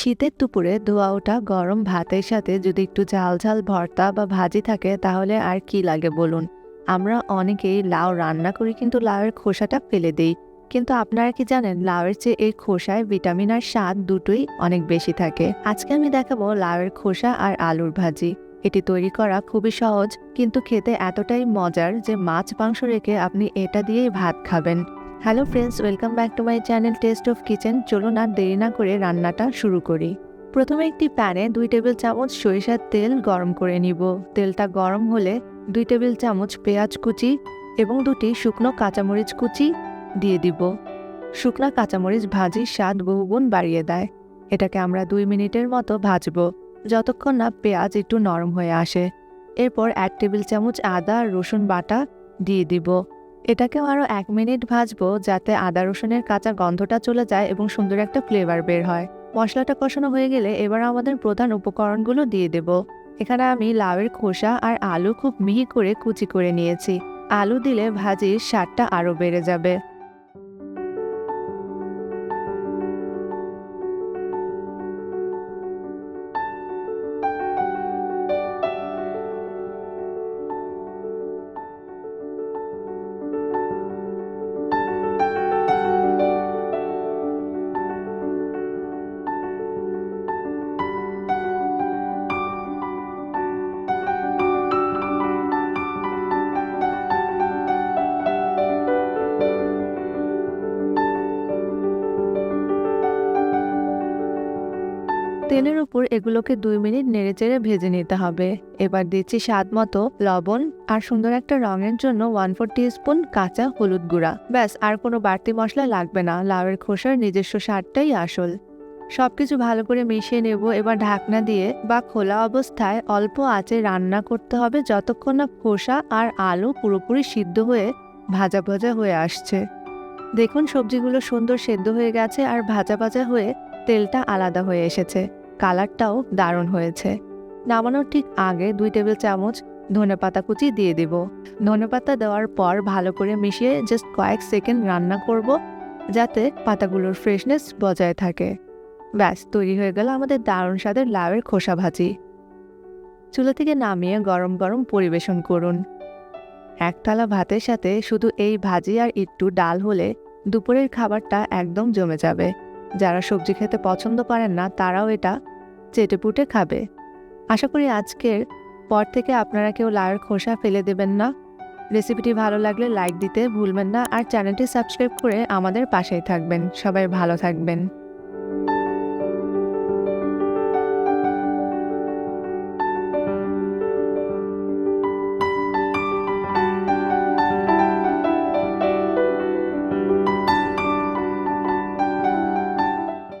শীতের দুপুরে ধোয়া ওঠা গরম ভাতের সাথে যদি একটু ঝাল ঝাল ভর্তা বা ভাজি থাকে, তাহলে আর কি লাগে বলুন? আমরা অনেকেই লাউ রান্না করি কিন্তু লাউয়ের খোসাটা ফেলে দিই। কিন্তু আপনারা কি জানেন, লাউয়ের চেয়ে এই খোসায় ভিটামিন আর স্বাদ দুটোই অনেক বেশি থাকে। আজকে আমি দেখাবো লাউয়ের খোসা আর আলুর ভাজি। এটি তৈরি করা খুবই সহজ, কিন্তু খেতে এতটাই মজার যে মাছ মাংস রেখে আপনি এটা দিয়েই ভাত খাবেন। Hello friends welcome back to my channel taste of kitchen চলুন আর দেরি না করে রান্নাটা শুরু করি। প্রথমে একটি প্যানে দুই টেবিল চামচ সরিষার তেল গরম করে নিব। তেলটা গরম হলে দুই টেবিল চামচ পেঁয়াজ কুচি এবং দুটি শুকনো কাঁচামরিচ কুচি দিয়ে দিব। শুকনো কাঁচামরিচ ভাজির স্বাদ বহুগুণ বাড়িয়ে দেয়। এটাকে আমরা দুই মিনিটের মতো ভাজবো। যতক্ষণ না পেঁয়াজ একটু নরম হয়ে আসে। এরপর এক টেবিল চামচ আদা, রসুন বাটা দিয়ে দিব। এটাকেও আরও এক মিনিট ভাজবো যাতে আদা রসুনের কাঁচা গন্ধটা চলে যায় এবং সুন্দর একটা ফ্লেভার বের হয়। মশলাটা কষানো হয়ে গেলে এবার আমাদের প্রধান উপকরণগুলো দিয়ে দেব। এখানে আমি লাউয়ের খোসা আর আলু খুব মিহি করে কুচি করে নিয়েছি। আলু দিলে ভাজির স্বাদটা আরও বেড়ে যাবে। তেলের উপর এগুলোকে দুই মিনিট নেড়েচেড়ে ভেজে নিতে হবে। এবার দিচ্ছি স্বাদ মতো লবণ আর সুন্দর একটা রঙের জন্য ওয়ান ফোর স্পুন কাঁচা হলুদ গুঁড়া। ব্যাস, আর কোনো বাড়তি মশলা লাগবে না। লাউয়ের খোসার নিজস্ব স্বাদটাই আসল। সবকিছু ভালো করে মিশিয়ে নেব। এবার ঢাকনা দিয়ে বা খোলা অবস্থায় অল্প আঁচে রান্না করতে হবে যতক্ষণ না খোসা আর আলু পুরোপুরি সিদ্ধ হয়ে ভাজা ভাজা হয়ে আসছে। দেখুন সবজিগুলো সুন্দর সেদ্ধ হয়ে গেছে আর ভাজা ভাজা হয়ে তেলটা আলাদা হয়ে এসেছে। কালারটাও দারুণ হয়েছে। নামানোর ঠিক আগে দুই টেবিল চামচ ধনেপাতা কুচি দিয়ে দেব। ধনেপাতা দেওয়ার পর ভালো করে মিশিয়ে জাস্ট কয়েক সেকেন্ড রান্না করব, যাতে পাতাগুলোর ফ্রেশনেস বজায় থাকে। ব্যাস, তৈরি হয়ে গেল আমাদের দারুণ স্বাদের লাউয়ের খোসা ভাজি। চুলো থেকে নামিয়ে গরম গরম পরিবেশন করুন। এক থালা ভাতের সাথে শুধু এই ভাজি আর একটু ডাল হলে দুপুরের খাবারটা একদম জমে যাবে। যারা সবজি খেতে পছন্দ করেন না, তারাও এটা চেটেপুটে খাবে। আশা করি আজকের পর থেকে আপনারা কেউ লাউয়ের খোসা ফেলে দেবেন না। রেসিপিটি ভালো লাগলে লাইক দিতে ভুলবেন না। আর চ্যানেলটি সাবস্ক্রাইব করে আমাদের পাশেই থাকবেন। সবাই ভালো থাকবেন।